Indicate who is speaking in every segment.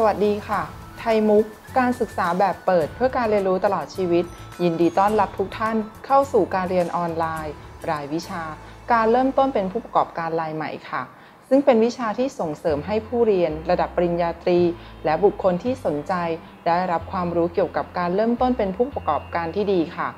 Speaker 1: สวัสดีค่ะ ไทยมุก การศึกษาแบบเปิดเพื่อการเรียนรู้ตลอดชีวิต ยินดีต้อนรับทุกท่านเข้าสู่การเรียนออนไลน์ รายวิชา การเริ่มต้นเป็นผู้ประกอบการรายใหม่ค่ะ ซึ่งเป็นวิชาที่ส่งเสริมให้ผู้เรียน ระดับปริญญาตรี และบุคคลที่สนใจ ได้รับความรู้เกี่ยวกับการเริ่มต้นเป็นผู้ประกอบการที่ดีค่ะ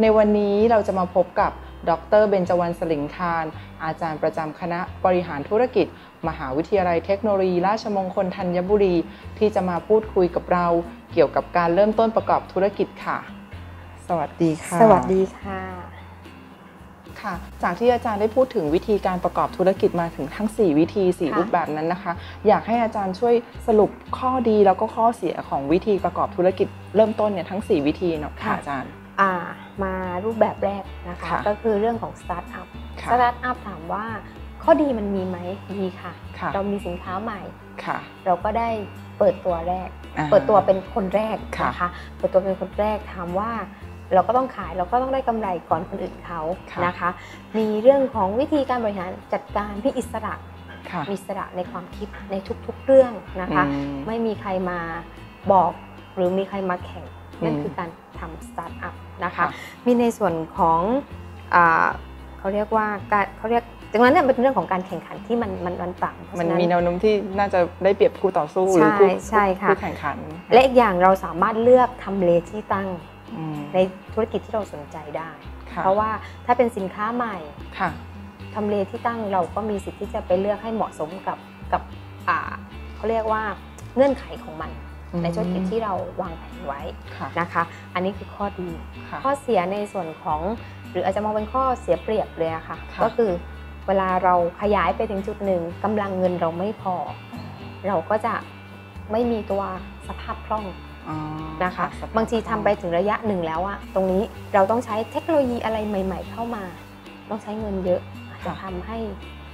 Speaker 1: ในวันนี้เราจะมาพบกับ ดรเบญจวรรณสลิงคาร อาจารย์ประจำคณะบริหารธุรกิจ มหาวิทยาลัยเทคโนโลยีราชมงคลธัญบุรี ที่จะมาพูดคุยกับเรา เกี่ยวกับการเริ่มต้นประกอบธุรกิจค่ะ สวัสดีค่ะ
Speaker 2: สวัสดีค่ะ
Speaker 1: ค่ะ จากที่อาจารย์ได้พูดถึงวิธีการประกอบธุรกิจมาถึงทั้ง 4 วิธี4
Speaker 2: ค่ะ
Speaker 1: รูปแบบนั้นนะคะ อยากให้อาจารย์ช่วยสรุปข้อดีแล้วก็ข้อเสียของวิธีประกอบธุรกิจเริ่มต้นเนี่ยทั้ง 4 วิธีเนาะค่ะอาจารย์
Speaker 2: อ่า มารูปแบบแรกนะคะ
Speaker 1: ค่ะ
Speaker 2: ก็คือเรื่องของสตาร์ทอัพ
Speaker 1: ค่ะ
Speaker 2: สตาร์ทอัพถามว่าข้อดีมันมีไหมมีค่ะ
Speaker 1: ค่ะ
Speaker 2: เรามีสินค้าใหม่
Speaker 1: ค่ะ
Speaker 2: เราก็ได้เปิดตัวแรก
Speaker 1: อ่า
Speaker 2: เปิดตัวเป็นคนแรก
Speaker 1: ค่ะ
Speaker 2: นะคะเปิดตัวเป็นคนแรกถามว่าเราก็ต้องขายเราก็ต้องได้กำไรก่อนคนอื่นเขา
Speaker 1: ค่ะ
Speaker 2: นะคะ มีเรื่องของวิธีการบริหารจัดการที่อิสระ
Speaker 1: ค่ะ
Speaker 2: มีอิสระในความคิดในทุกๆเรื่องนะคะ
Speaker 1: อืม
Speaker 2: ไม่มีใครมาบอกหรือมีใครมาแข่งนั่น
Speaker 1: อืม
Speaker 2: คือการ ทำสตาร์ทอัพนะคะ
Speaker 1: ค่ะ
Speaker 2: มีในส่วนของอาเขาเรียกว่าการเขาเรียกดังนั้นเนี่ยเป็นเรื่องของการแข่งขันที่มันมันมันต่ำเพราะ
Speaker 1: มัน
Speaker 2: ฉะนั้น
Speaker 1: มีแนวโน้มที่น่าจะได้เปรียบคู่ต่อสู้หรือคู่
Speaker 2: ใช่ใช่ค่ะ
Speaker 1: คู่แข่งขัน
Speaker 2: และอีกอย่างเราสามารถเลือกทำเลที่ตั้ง
Speaker 1: อืม
Speaker 2: ในธุรกิจที่เราสนใจได้
Speaker 1: ค่
Speaker 2: เพราะว่าถ้าเป็นสินค้าใหม่
Speaker 1: ค่ะ
Speaker 2: ทำเลที่ตั้งเราก็มีสิทธิ์ที่จะไปเลือกให้เหมาะสมกับกับอ่าเขาเรียกว่าเงื่อนไขของมัน
Speaker 1: อืม
Speaker 2: ในธุรกิจที่เราวางแผนไว้
Speaker 1: ค่ะ
Speaker 2: นะคะ อันนี้คือข้อดี
Speaker 1: ค่ะ
Speaker 2: ข้อเสียในส่วนของ หรืออาจจะมองเป็นข้อเสียเปรียบเลยอะค่ะ
Speaker 1: ค่ะ
Speaker 2: ก็คือเวลาเราขยายไปถึงจุดหนึ่งกำลังเงินเราไม่พอ เราก็จะไม่มีตัวสภาพคล่อง
Speaker 1: อ๋อ
Speaker 2: นะคะ
Speaker 1: สภพ
Speaker 2: บางทีทำไปถึงระยะหนึ่งแล้วอะตรงนี้เราต้องใช้เทคโนโลยีอะไรใหม่ ๆ เข้ามา ต้องใช้เงินเยอะอาจจะทำให้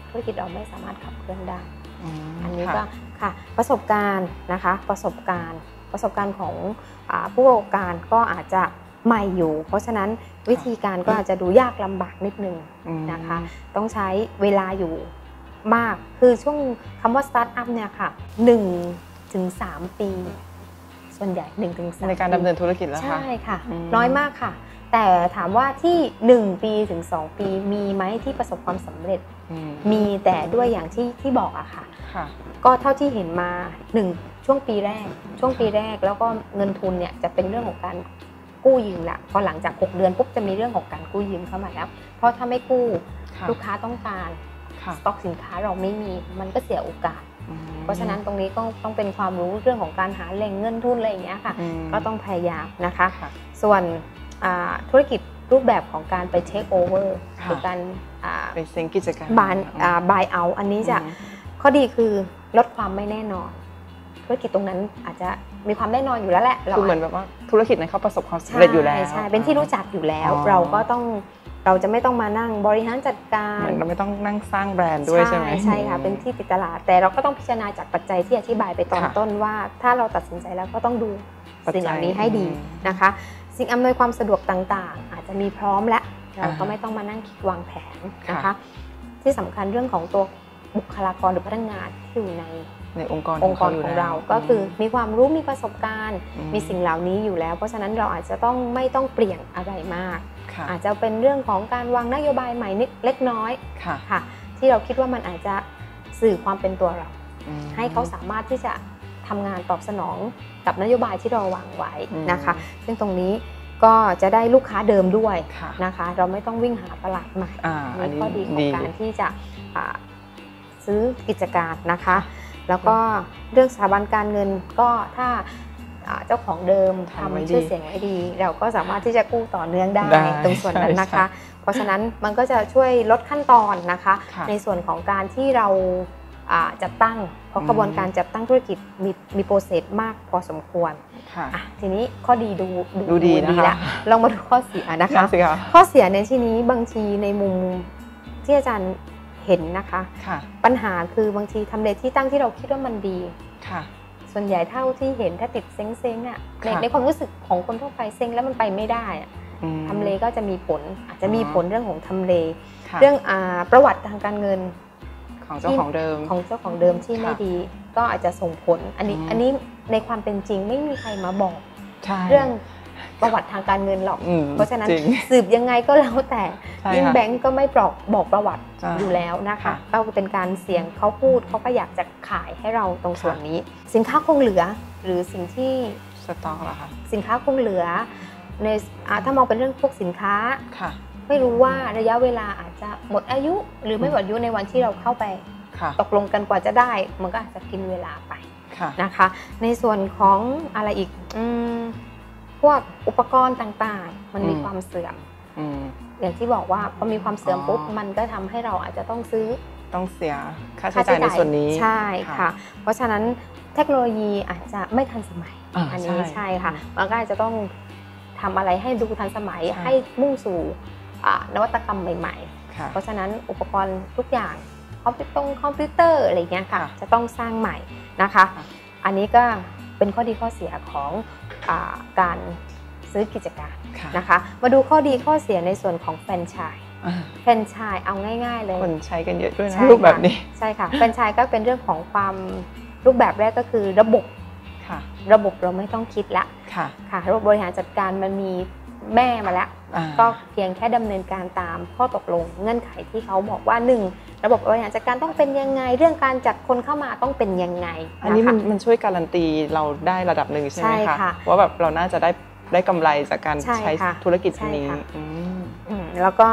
Speaker 2: ธุรกิจเราไม่สามารถขับเคลื่อนได้
Speaker 1: ม
Speaker 2: อันนี้
Speaker 1: ค่ะ
Speaker 2: ก็ค่ะประสบการณ์นะคะประสบการณ์ประสบการณ์ของอาผู้ประกอบการก็อาจจะใหม่อยู่ เพราะฉะนั้นวิธีการก็อาจจะดูยากลำบากนิดนึง
Speaker 1: อืม
Speaker 2: นะคะ ต้องใช้เวลาอยู่มากคือช่วงคำว่าสตาร์ทอัพเนี่ยค่ะ1ถึง3ปี ส่วนใหญ่1ถึง3
Speaker 1: ในการดำเนินธุรกิจแล้วค่ะ
Speaker 2: ใช่ค่ะ
Speaker 1: อืม
Speaker 2: น้อยมากค่ะ แต่ถามว่าที่1ปีถึง2ปีมีไหมที่ประสบความสำเร็จ
Speaker 1: อื ม
Speaker 2: มีแต่ด้วยอย่างที่ที่บอกอะค่ะ
Speaker 1: ค่ะ
Speaker 2: ก็เท่าที่เห็นมาหนึ่งช่วงปีแรก ช่วงปีแรกแล้วก็เงินทุนเนี่ยจะเป็นเรื่องของการกู้ยืมละพอหลังจาก 6 เดือนปุ๊บจะมีเรื่องของการกู้ยืมเข้ามาแล้ว เพราะถ้าไม่กู้
Speaker 1: ค่ะ
Speaker 2: ลูกค้าต้องการ
Speaker 1: ค่ะ
Speaker 2: สต็อกสินค้าเราไม่มีมันก็เสียโอกาส
Speaker 1: อืม
Speaker 2: เพราะฉะนั้นตรงนี้ก็ต้องเป็นความรู้เรื่องของการหาแหล่งเงินทุนอะไรอย่างเงี้ยค่ะ
Speaker 1: อืม
Speaker 2: ก็ต้องพยายามนะคะ
Speaker 1: ค่ะ
Speaker 2: ส่วนอ่าธุรกิจ รูปแบบของการไปเทคโอเวอร์
Speaker 1: ค่ะ
Speaker 2: หรือการอ่า
Speaker 1: ไปเซ็งกิจการ
Speaker 2: บานบายเอาอันนี้จะ
Speaker 1: อืม
Speaker 2: ข้อดีคือลดความไม่แน่นอนธุรกิจตรงนั้นอาจจะมีความแน่นอนอยู่แล้วแหละ
Speaker 1: คือเหมือนแบบว่าธุรกิจนั้นเขาประสบความสำเร็จอยู่แล้ว
Speaker 2: ใช่ใช่เป็นที่รู้จักอยู่แล้ว
Speaker 1: อ๋อ
Speaker 2: เราก็ต้องเราจะไม่ต้องมานั่งบริหารจัดกา
Speaker 1: เห
Speaker 2: ร
Speaker 1: มือนเราไม่ต้องนั่งสร้างแบรนด์ด้วยใช่ไหม
Speaker 2: ใช่ค่ะเป็นที่ติดตลาด แต่เราก็ต้องพิจารณาจากปัจจัยที่อธิบายไปตอน
Speaker 1: ค่ะ
Speaker 2: ต้นว่า ถ้าเราตัดสินใจแล้วก็ต้องดู
Speaker 1: ปัจจัย
Speaker 2: สิ่งเหล่านี้ให้ดี
Speaker 1: อืม
Speaker 2: นะคะ สิ่งอำนวยความสะดวกต่างๆ อาจจะมีพร้อมแล้วเรา
Speaker 1: อ่า
Speaker 2: ก็ไม่ต้องมานั่งคิดวางแผนนะ
Speaker 1: ค่ะ
Speaker 2: คะที่สำคัญเรื่องของตัวบุคลากรหรือพนักงานที่อยู่ใน
Speaker 1: ในองค์กร
Speaker 2: องค์กร
Speaker 1: ข
Speaker 2: ของ
Speaker 1: ยู่
Speaker 2: เรา
Speaker 1: แล้ว
Speaker 2: ก็คือมีความรู้มีประสบการณ์
Speaker 1: อื
Speaker 2: มีสิ่งเหล่านี้อยู่แล้ว เพราะฉะนั้นเราอาจจะต้องไม่ต้องเปลี่ยนอะไรมาก
Speaker 1: ค่ะ
Speaker 2: อาจจะเป็นเรื่องของการวางนโยบายใหม่นิดเล็กน้อย
Speaker 1: ค่ะ
Speaker 2: ค่ะที่เราคิดว่ามันอาจจะสื่อความเป็นตัวเรา
Speaker 1: อืม
Speaker 2: ให้เขาสามารถที่จะทำงานตอบสนองกับนโยบายที่เราวางไว้
Speaker 1: อืม
Speaker 2: นะคะ ซึ่งตรงนี้ ก็จะได้ลูกค้าเดิมด้วย
Speaker 1: ค่ะ
Speaker 2: นะคะ เราไม่ต้องวิ่งหาตลาดใหม่
Speaker 1: อ่าอัน
Speaker 2: นี่
Speaker 1: นี้
Speaker 2: ข้อดีของ
Speaker 1: ดี
Speaker 2: การที่จะอ่าซื้อกิจการนะคะ แล้วก็เรื่องสถาบันการเงินก็ถ้าอ่าเจ้าของเดิม
Speaker 1: ทำไว้
Speaker 2: ทำชื่อ
Speaker 1: ดี
Speaker 2: เสียงไว้ดี เราก็สามารถที่จะกู้ต่อเนื่องได้
Speaker 1: ได้
Speaker 2: ตรงส่วนนั้นนะ
Speaker 1: ใช่
Speaker 2: คะ เพราะฉะนั้นมันก็จะช่วยลดขั้นตอนนะคะ
Speaker 1: ค่ะ
Speaker 2: ในส่วนของการที่เราอ่า จัดตั้ง เพราะ
Speaker 1: อืม
Speaker 2: กระบวนการจัดตั้งธุรกิจมีมีโปรเซสมากพอสมควร
Speaker 1: ค่ะ
Speaker 2: อะทีนี้ข้อดีดู
Speaker 1: ดูดีนะคะ
Speaker 2: แล้วลองมาดูข้อเสียนะคะ
Speaker 1: นั่นสิคะ
Speaker 2: ข้อเสียในที่นี้บางทีในมุมที่อาจารย์เห็นนะคะ
Speaker 1: ค่ะ
Speaker 2: ปัญหาคือบางทีทำเลที่ตั้งที่เราคิดว่ามันดี
Speaker 1: ค่ะ
Speaker 2: ส่วนใหญ่เท่าที่เห็นถ้าติดเซ้งๆอะใน
Speaker 1: ค่ะ
Speaker 2: ในความรู้สึกของคนทั่วไปเซ้งแล้วมันไปไม่ได้อะ
Speaker 1: อืม
Speaker 2: ทำเลก็จะมีผลอาจจะมี
Speaker 1: อ๋อ
Speaker 2: ผลเรื่องของทำเล
Speaker 1: ค่ะ
Speaker 2: เรื่องอาประวัติทางการเงิน
Speaker 1: ของเจ้าของเดิม
Speaker 2: ของเจ้าของเดิมที่ไม่
Speaker 1: ค่ะ
Speaker 2: ดี ก็อาจจะส่งผล อันนี้
Speaker 1: อืม
Speaker 2: อันนี้ในความเป็นจริงไม่มีใครมาบอก
Speaker 1: ใช่
Speaker 2: เรื่องประวัติทางการเงินหรอก
Speaker 1: อืม
Speaker 2: เพราะฉะนั้น
Speaker 1: จริง
Speaker 2: สืบยังไงก็แล้วแต่
Speaker 1: ใช่
Speaker 2: ยิ่ง
Speaker 1: ค่ะ
Speaker 2: แบงก์ก็ไม่บอกบอกประวัติ
Speaker 1: ใช่
Speaker 2: อยู่แล้วนะคะ
Speaker 1: ค่ะ
Speaker 2: ก็เป็นการเสี่ยงเขาพูดเขาก็อยากจะขายให้เราตรง
Speaker 1: ค่ะ
Speaker 2: ส่วนนี้ สินค้าคงเหลือหรือสิ่งที่
Speaker 1: สต็อกเหรอคะ
Speaker 2: สินค้าคงเหลือในอ่าถ้ามองเป็นเรื่องพวกสินค้า
Speaker 1: ค่ะ
Speaker 2: ไม่รู้ว่าระยะเวลาอาจจะหมดอายุ หรือไม่หมดอายุในวันที่เราเข้าไป
Speaker 1: ค่ะ
Speaker 2: ตกลงกันกว่าจะได้ มันก็อาจจะกินเวลาไป
Speaker 1: ค่ะ
Speaker 2: นะคะ ในส่วนของอะไรอีกอมพวกอุปกรณ์ต่างๆ มันมี
Speaker 1: อืม
Speaker 2: ความเสื่อม
Speaker 1: อืม
Speaker 2: อย่างที่บอกว่าพอมีความเสื่อม
Speaker 1: อ๋อ
Speaker 2: ปุ๊บมันก็ทำให้เราอาจจะต้องซื้อ
Speaker 1: ต้องเสียค่าใช้จ่ายในส่วนนี้
Speaker 2: ใช่
Speaker 1: ค่ะ
Speaker 2: ค่ะเพราะฉะนั้นเทคโนโลยีอาจจะไม่ทันสมัย
Speaker 1: อ่า
Speaker 2: อันนี้
Speaker 1: ใช่
Speaker 2: ใช่ค่ะมันก็อาจจะต้องทำอะไรให้ดูทันสมัย
Speaker 1: ใช่
Speaker 2: ให้มุ่งสู่อ่า นวัตกรรมใหม่ๆ
Speaker 1: ค่ะ
Speaker 2: เพราะฉะนั้นอุปกรณ์ทุกอย่างคอมพิวตงคอมพิวเตอร์อะไรเงี้ยค่ะ
Speaker 1: ค่ะ
Speaker 2: จะต้องสร้างใหม่นะคะ
Speaker 1: ค่ะ
Speaker 2: อันนี้ก็เป็นข้อดีข้อเสียของอาการซื้อกิจการ
Speaker 1: ค่ะ
Speaker 2: นะคะ มาดูข้อดีข้อเสียในส่วนของแฟรนไชส์
Speaker 1: อ่า
Speaker 2: แฟรนไชส์เอาง่าย ๆ เลย
Speaker 1: คนใช้กันเยอะด้วย
Speaker 2: ใช่
Speaker 1: นะรูปแบบนี้
Speaker 2: ใช่ค่ะแฟรนไชส์ก็เป็นเรื่องของความรูปแบบแรกก็คือระบบ
Speaker 1: ค่ะ
Speaker 2: ระบบเราไม่ต้องคิดละ
Speaker 1: ค่ะ
Speaker 2: ค่ะระบบบริหารจัดการมันมี แม่มาแล้ว
Speaker 1: อ่า
Speaker 2: ก็เพียงแค่ดำเนินการตามข้อตกลงเงื่อนไขที่เขาบอกว่า1ระบบบริหารจัดการต้องเป็นยังไง เรื่องการจัดคนเข้ามาต้องเป็นยังไง
Speaker 1: อันนี้ะ
Speaker 2: คะ
Speaker 1: มันมันช่วยการันตีเราได้ระดับหนึ่งใช่ไหม
Speaker 2: ใช่
Speaker 1: คะ
Speaker 2: ค่ะ
Speaker 1: ว่าแบบเราน่าจะได้ได้กำไรจากการ
Speaker 2: ใช่
Speaker 1: ใช้
Speaker 2: ค่ะ
Speaker 1: ธุรกิจอันนี้
Speaker 2: ใช่ค่ะ
Speaker 1: อืม
Speaker 2: อืมแล้วก็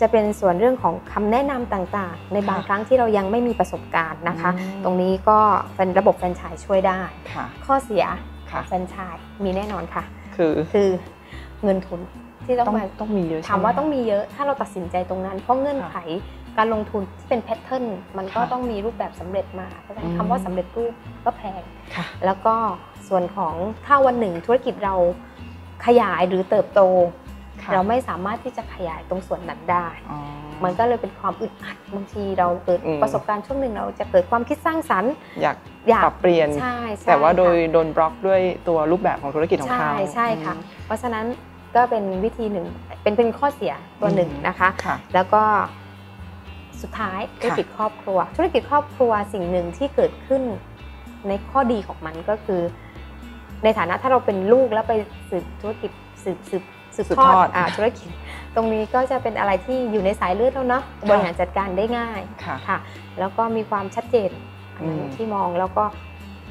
Speaker 2: จะเป็นส่วนเรื่องของคำแนะนำต่างๆ ในบาง
Speaker 1: ค่ะ
Speaker 2: ครั้งที่เรายังไม่มีประสบการณ์นะคะ
Speaker 1: อืม
Speaker 2: ตรงนี้ก็เป็นระบบแฟรนไชส์ช่วยได้
Speaker 1: ค่ะ
Speaker 2: ข้อเสีย
Speaker 1: ค่ะ
Speaker 2: แฟรนไชส์มีแน่นอนค่ะ
Speaker 1: คือ
Speaker 2: คือ เงินทุนที่ต้อง
Speaker 1: ต้อง
Speaker 2: มา
Speaker 1: ต้องมีเยอะใช่
Speaker 2: ถาม
Speaker 1: ไห
Speaker 2: ว่าต้องมีเยอะถ้าเราตัดสินใจตรงนั้น เพราะเงื่อนไขการลงทุนที่เป็นแพทเทิร์นมันก็
Speaker 1: ค่ะ
Speaker 2: ต้องมีรูปแบบสำเร็จมาเพราะฉะนั้น
Speaker 1: อืม
Speaker 2: คำว่าสำเร็จรูปก็แพง
Speaker 1: ค่ะ
Speaker 2: แล้วก็ส่วนของถ้าวันหนึ่งธุรกิจเราขยายหรือเติบโต
Speaker 1: ค่ะ
Speaker 2: เราไม่สามารถที่จะขยายตรงส่วนนั้นได้
Speaker 1: อ๋อ
Speaker 2: มันก็เลยเป็นความอึดอัดบางทีเราเกิด
Speaker 1: อืม
Speaker 2: ประสบการณ์ช่วงหนึ่งเราจะเกิดความคิดสร้างสรรค์
Speaker 1: อยาก
Speaker 2: อยาก
Speaker 1: ปรับเปลี่ยน
Speaker 2: ใช่ใช่
Speaker 1: แต่ว่าโดย
Speaker 2: ค่ะ
Speaker 1: โดนบล็อกด้วยตัวรูปแบบของธุรกิจของ
Speaker 2: ใช่
Speaker 1: เขา
Speaker 2: ใช่ค่ะ
Speaker 1: อืม
Speaker 2: เพราะฉะนั้น ก็เป็นวิธีหนึ่ง เป็นเป็นข้อเสียตัวหนึ่ง
Speaker 1: อืม
Speaker 2: นะคะ
Speaker 1: ค่ะ
Speaker 2: แล้วก็สุดท้ายธุรกิจครอบครัว ธุรกิจครอบครัวสิ่งหนึ่งที่เกิดขึ้นในข้อดีของมันก็คือ ในฐานะถ้าเราเป็นลูกแล้วไปสืบธุรกิจสืบสืบสืบ
Speaker 1: สืบ
Speaker 2: ทอ
Speaker 1: ทอ
Speaker 2: ด
Speaker 1: ด
Speaker 2: อ่าธุรกิจ ตรงนี้ก็จะเป็นอะไรที่อยู่ในสายเลือดแล้วเนาะบริหารจัดการได้ง่าย
Speaker 1: ค่ะ
Speaker 2: ค่ะแล้วก็มีความชัดเจนอันนั้น
Speaker 1: อืม
Speaker 2: ที่มองแล้วก็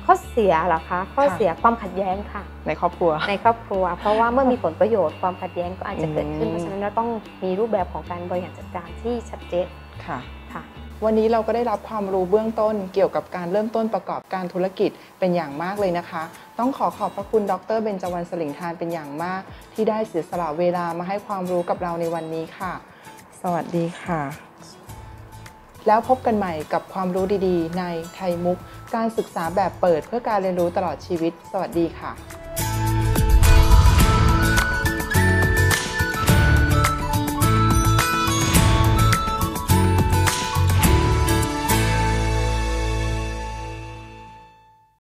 Speaker 2: ข้อเสียเหรอคะข้อ
Speaker 1: ค่ะ
Speaker 2: เสียความขัดแย้งค่ะ
Speaker 1: ในครอบครัว
Speaker 2: ในครอบครัว เพราะว่าเมื่อมีผลประโยชน์ความขัดแย้งก็อาจจะเกิดขึ้น
Speaker 1: อืม
Speaker 2: เพราะฉะนั้นเราต้องมีรูปแบบของการบริหารจัดการที่ชัดเจน
Speaker 1: ค่ะ
Speaker 2: ค่ะ
Speaker 1: วันนี้เราก็ได้รับความรู้เบื้องต้นเกี่ยวกับการเริ่มต้นประกอบการธุรกิจเป็นอย่างมากเลยนะคะ ต้องขอขอบพระคุณดรเบญจวรรณสลิงทานเป็นอย่างมาก ที่ได้เสียสละเวลามาให้ความรู้กับเราในวันนี้ค่ะ สวัสดีค่ะ แล้วพบกันใหม่กับความรู้ดีๆ ในไทยมุก การศึกษาแบบเปิดเพื่อการเรียนรู้ตลอดชีวิต สวัสดีค่ะ